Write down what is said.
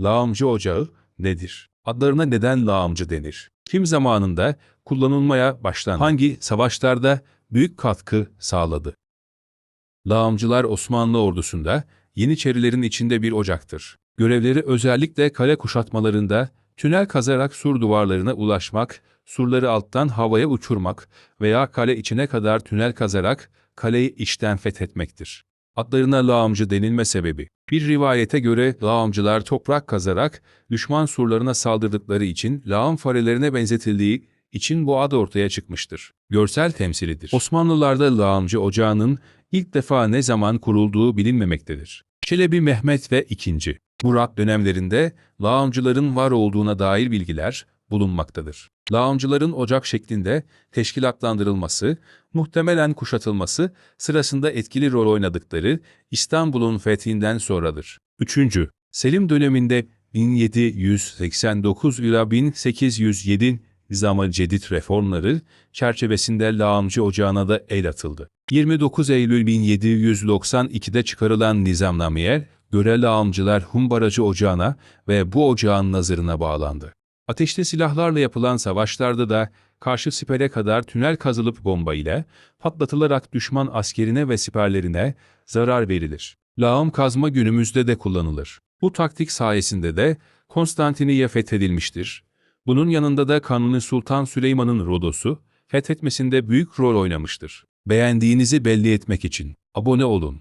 Lağımcı ocağı nedir? Adlarına neden lağımcı denir? Kim zamanında kullanılmaya başlandı? Hangi savaşlarda büyük katkı sağladı? Lağımcılar Osmanlı ordusunda Yeniçerilerin içinde bir ocaktır. Görevleri özellikle kale kuşatmalarında tünel kazarak sur duvarlarına ulaşmak, surları alttan havaya uçurmak veya kale içine kadar tünel kazarak kaleyi içten fethetmektir. Adlarına lağımcı denilme sebebi, bir rivayete göre lağımcılar toprak kazarak düşman surlarına saldırdıkları için lağım farelerine benzetildiği için bu ad ortaya çıkmıştır. Görsel temsilidir. Osmanlılarda lağımcı ocağının ilk defa ne zaman kurulduğu bilinmemektedir. Çelebi Mehmet ve II. Murat dönemlerinde lağımcıların var olduğuna dair bilgiler bulunmaktadır. Lağımcıların ocak şeklinde teşkilatlandırılması, muhtemelen kuşatılması sırasında etkili rol oynadıkları İstanbul'un fethinden sonradır. 3. Selim döneminde 1789 ila 1807 Nizam-ı Cedid reformları çerçevesinde lağımcı ocağına da el atıldı. 29 Eylül 1792'de çıkarılan nizamnameye göre lağımcılar Humbaracı ocağına ve bu ocağın nazırına bağlandı. Ateşli silahlarla yapılan savaşlarda da karşı sipere kadar tünel kazılıp bomba ile patlatılarak düşman askerine ve siperlerine zarar verilir. Lağım kazma günümüzde de kullanılır. Bu taktik sayesinde de Konstantiniye fethedilmiştir. Bunun yanında da Kanuni Sultan Süleyman'ın Rodos'u fethetmesinde büyük rol oynamıştır. Beğendiğinizi belli etmek için abone olun.